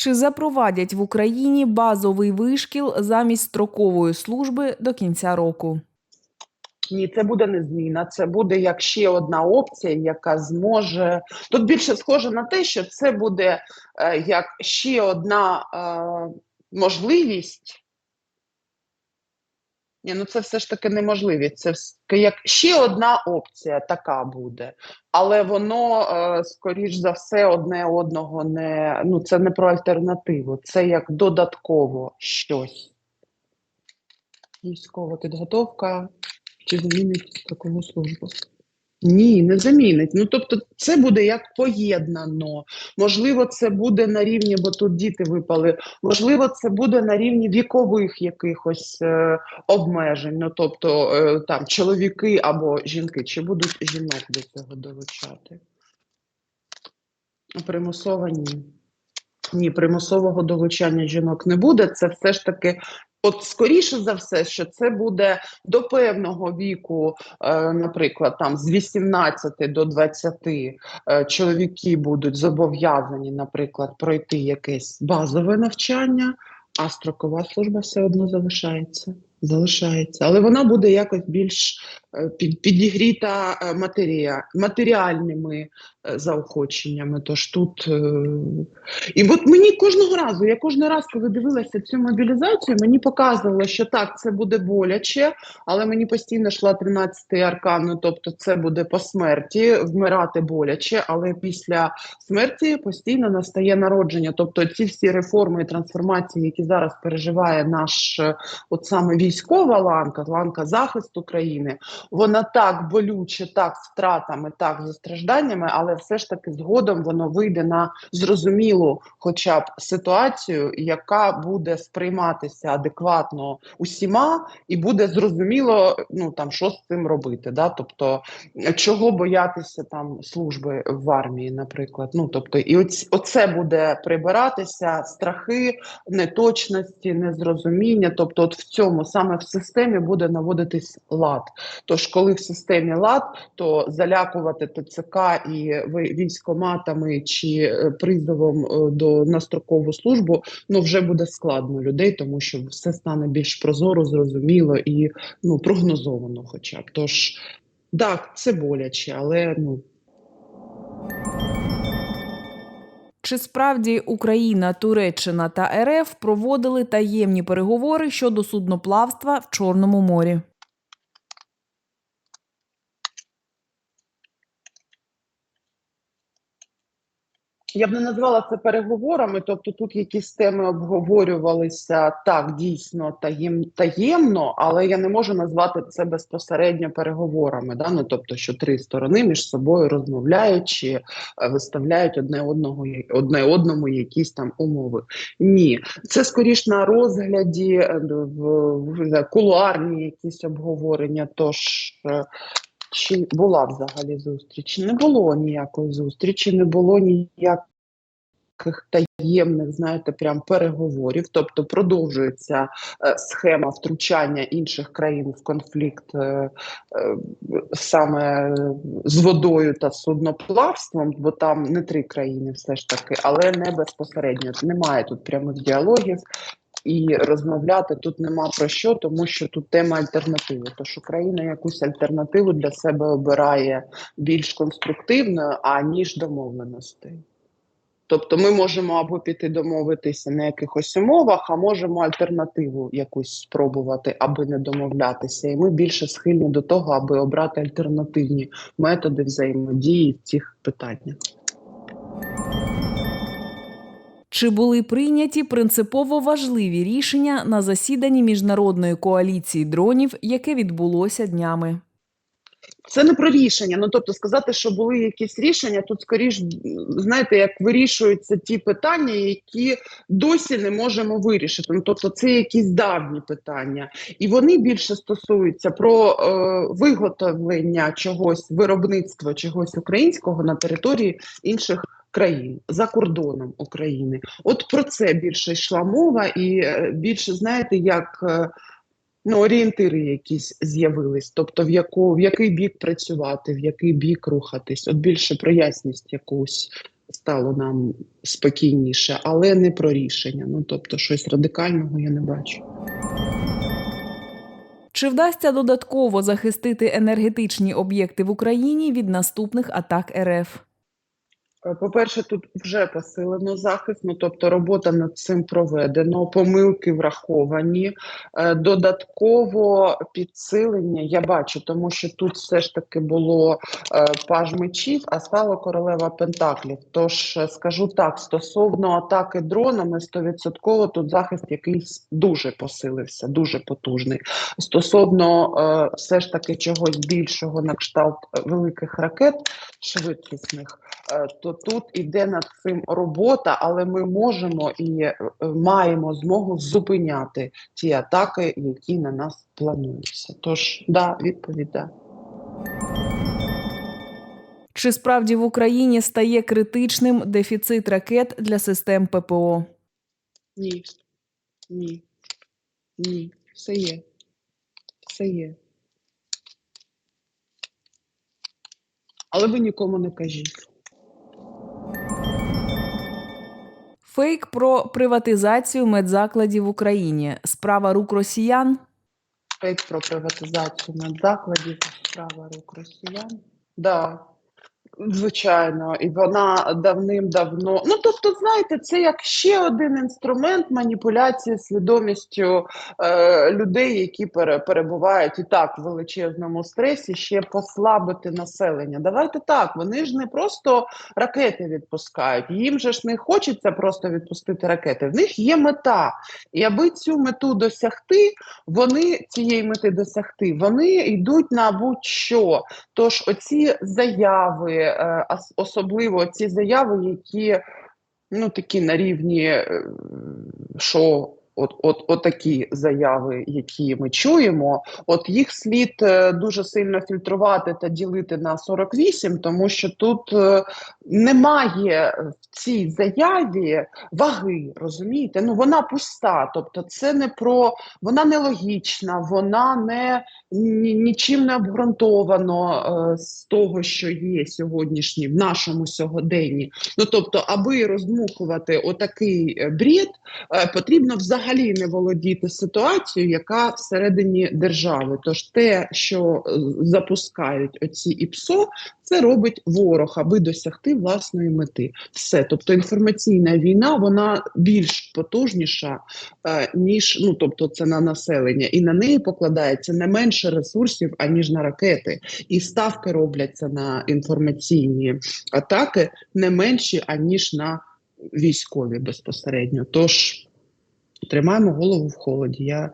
Чи запровадять в Україні базовий вишкіл замість строкової служби до кінця року? Ні, це буде не зміна. Це буде як ще одна опція, яка зможе тут більше схоже на те, що це буде е, як ще одна е, можливість. Ні, ну це все ж таки неможливість. Це як ще одна опція така буде, але воно е, скоріш за все одне одного не ну це не про альтернативу, це як додатково щось. Військова підготовка чи змінить строкову службу? Ні, не замінить. Ну тобто, це буде як поєднано. Можливо, це буде на рівні, бо тут діти випали. Можливо, це буде на рівні вікових якихось е, обмежень. Ну тобто е, там чоловіки або жінки, чи будуть жінок до цього долучати? Примусово ні. Ні, примусового долучання жінок не буде. Це все ж таки, от скоріше за все, що це буде до певного віку, е, наприклад, там з 18 до 20 е, чоловіки будуть зобов'язані, наприклад, пройти якесь базове навчання, а строкова служба все одно залишається. Залишається, але вона буде якось більш е, підігріта матерія, матеріальними заохоченнями. Тож тут е, і от мені кожного разу, я кожен раз, коли дивилася цю мобілізацію, мені показувало, що так, це буде боляче, але мені постійно йшла 13-й аркан, ну тобто це буде по смерті, вмирати боляче, але після смерті постійно настає народження. Тобто ці всі реформи і трансформації, які зараз переживає наш е, от саме військова ланка, ланка захисту країни, вона так болюче, так з втратами, так зі стражданнями, але все ж таки згодом воно вийде на зрозумілу, хоча б ситуацію, яка буде сприйматися адекватно усіма, і буде зрозуміло, ну там що з цим робити. Да? Тобто, чого боятися там служби в армії, наприклад. Ну тобто, і оць, оце буде прибиратися, страхи, неточності, незрозуміння. Тобто, от в цьому саме в системі буде наводитись лад. Тож, коли в системі лад, то залякувати ТЦК і військоматами чи е, призовом е, до на строкову службу, ну вже буде складно людей, тому що все стане більш прозоро, зрозуміло і ну прогнозовано, хоча б. Тож так, це боляче, але ну Чи справді Україна, Туреччина та РФ проводили таємні переговори щодо судноплавства в Чорному морі? Я б не назвала це переговорами, тобто тут якісь теми обговорювалися так, дійсно таєм, таємно, але я не можу назвати це безпосередньо переговорами. Да? Ну, тобто, що три сторони між собою розмовляють чи е, виставляють одне одного одне одному якісь там умови. Ні, це скоріш на розгляді е, в, в кулуарні якісь обговорення. Тож е, чи була взагалі зустріч? Не було ніякої зустрічі, не було ніяких таємних, знаєте, прям переговорів. Тобто продовжується е, схема втручання інших країн в конфлікт е, е, саме з водою та судноплавством, бо там не три країни, все ж таки, але не безпосередньо. Немає тут прямих діалогів. І розмовляти тут нема про що, тому що тут тема альтернативи. Тож Україна якусь альтернативу для себе обирає більш конструктивною, аніж домовленостей. Тобто ми можемо або піти домовитися на якихось умовах, а можемо альтернативу якусь спробувати, аби не домовлятися. І ми більше схильні до того, аби обрати альтернативні методи взаємодії в цих питаннях. Чи були прийняті принципово важливі рішення на засіданні міжнародної коаліції дронів, яке відбулося днями? Це не про рішення. Ну тобто сказати, що були якісь рішення, тут скоріш знаєте, як вирішуються ті питання, які досі не можемо вирішити. Ну тобто, це якісь давні питання, і вони більше стосуються про е, виготовлення чогось, виробництва чогось українського на території інших. Країн за кордоном України, от про це більше йшла мова, і е, більше знаєте, як е, ну, орієнтири якісь з'явились, тобто в яку в який бік працювати, в який бік рухатись, от більше про ясність якусь стало нам спокійніше, але не про рішення. Ну тобто, щось радикального я не бачу. Чи вдасться додатково захистити енергетичні об'єкти в Україні від наступних атак РФ? Е, По-перше, тут вже посилено захист, ну тобто робота над цим проведено, помилки враховані. Е, Додатково підсилення я бачу, тому що тут все ж таки було е, паж мечів, а стало королева пентаклів. Тож скажу так: стосовно атаки дронами, 100% тут захист якийсь дуже посилився, дуже потужний. Стосовно все ж таки чогось більшого на кшталт великих ракет швидкісних. Е, то тут іде над цим робота, але ми можемо і е, маємо змогу зупиняти ті атаки, які на нас плануються. Тож, да, відповідь да. Чи справді в Україні стає критичним дефіцит ракет для систем ППО? Ні. Ні. Ні. Все є. Все є. Але ви нікому не кажіть. Фейк про приватизацію медзакладів в Україні. Справа рук росіян. Фейк про приватизацію медзакладів, справа рук росіян. Да, звичайно, і вона давним-давно. Ну, тобто, знаєте, це як ще один інструмент маніпуляції свідомістю е, людей, які пере, перебувають і так в величезному стресі, ще послабити населення. Давайте так, вони ж не просто ракети відпускають. Їм же ж не хочеться просто відпустити ракети. В них є мета. І аби цю мету досягти, вони цієї мети досягти, вони йдуть на будь-що. Тож оці заяви, е, особливо ці заяви, які ну такі на рівні, е, що от, от, от такі заяви, які ми чуємо, от їх слід е, дуже сильно фільтрувати та ділити на 48, тому що тут е, немає в цій заяві ваги, розумієте? Ну вона пуста. Тобто, це не про вона нелогічна, вона не ні, нічим не обґрунтовано е, з того, що є сьогоднішній в нашому сьогоденні. Ну тобто, аби роздмухувати отакий бред, потрібно взагалі не володіти ситуацією, яка всередині держави. Тож те, що е, запускають оці ІПСО, це робить ворог, аби досягти власної мети. Все, тобто інформаційна війна, вона більш потужніша, е, ніж ну тобто це на населення, і на неї покладається не менше ресурсів, аніж на ракети. І ставки робляться на інформаційні атаки не менші, аніж на військові безпосередньо. Тож тримаємо голову в холоді. Я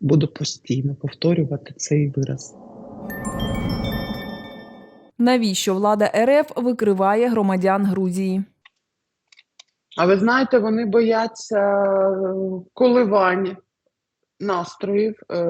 буду постійно повторювати цей вираз. Навіщо влада РФ викриває громадян Грузії? А ви знаєте, вони бояться коливання. коливань настроїв е,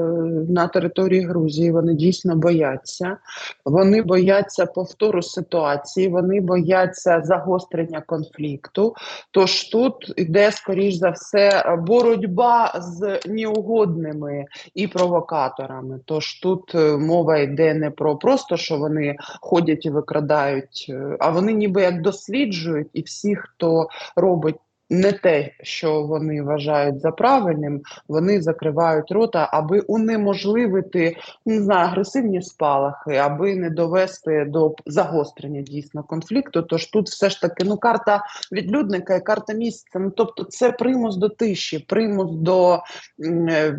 на території Грузії. Вони дійсно бояться. Вони бояться повтору ситуації, вони бояться загострення конфлікту. Тож тут іде, скоріш за все, боротьба з неугодними і провокаторами. Тож тут е, мова йде не про просто, що вони ходять і викрадають, е, а вони ніби як досліджують, і всі, хто робить не те, що вони вважають за правильним, вони закривають рота, аби унеможливити не знаю, агресивні спалахи, аби не довести до загострення дійсно конфлікту. Тож тут все ж таки ну карта відлюдника і карта місяця. Ну тобто, це примус до тиші, примус до, е,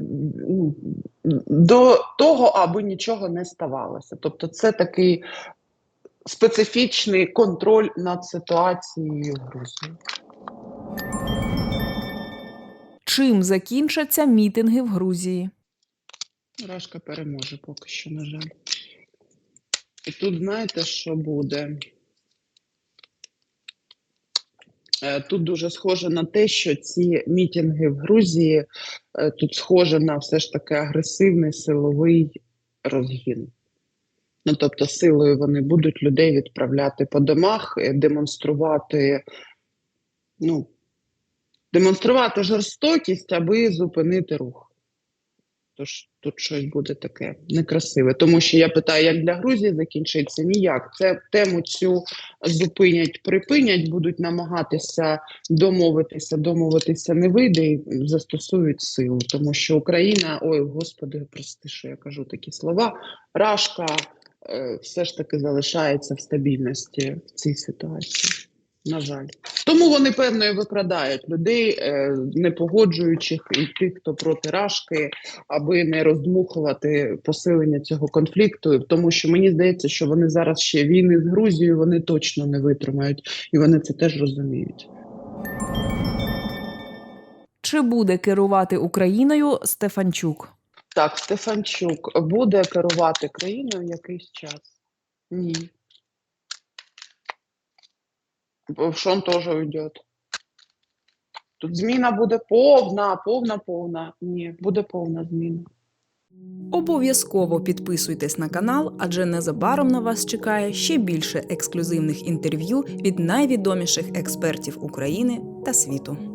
до того, аби нічого не ставалося. Тобто, це такий специфічний контроль над ситуацією в Грузії. Чим закінчаться мітинги в Грузії? Рашка переможе поки що, на жаль. І тут знаєте, що буде? Е, Тут дуже схоже на те, що ці мітинги в Грузії е, тут схоже на все ж таки агресивний силовий розгін. Ну, тобто, силою вони будуть людей відправляти по домах, е, демонструвати, ну, демонструвати жорстокість, аби зупинити рух. Тож тут щось буде таке некрасиве. Тому що я питаю, як для Грузії закінчиться? Ніяк. Це тему цю зупинять, припинять, будуть намагатися домовитися, домовитися не вийде і застосують силу. Тому що Україна, ой, господи, прости, що я кажу такі слова. Рашка е, все ж таки залишається в стабільності в цій ситуації. На жаль, тому вони певно і викрадають людей, е, не погоджуючих і тих, хто проти рашки, аби не роздмухувати посилення цього конфлікту. Тому що мені здається, що вони зараз ще війни з Грузією вони точно не витримають, і вони це теж розуміють. Чи буде керувати Україною Стефанчук? Так, Стефанчук буде керувати країною якийсь час? Ні. Шон теж уйдет. Тут зміна буде повна, повна, повна. Ні, буде повна зміна. Обов'язково підписуйтесь на канал, адже незабаром на вас чекає ще більше ексклюзивних інтерв'ю від найвідоміших експертів України та світу.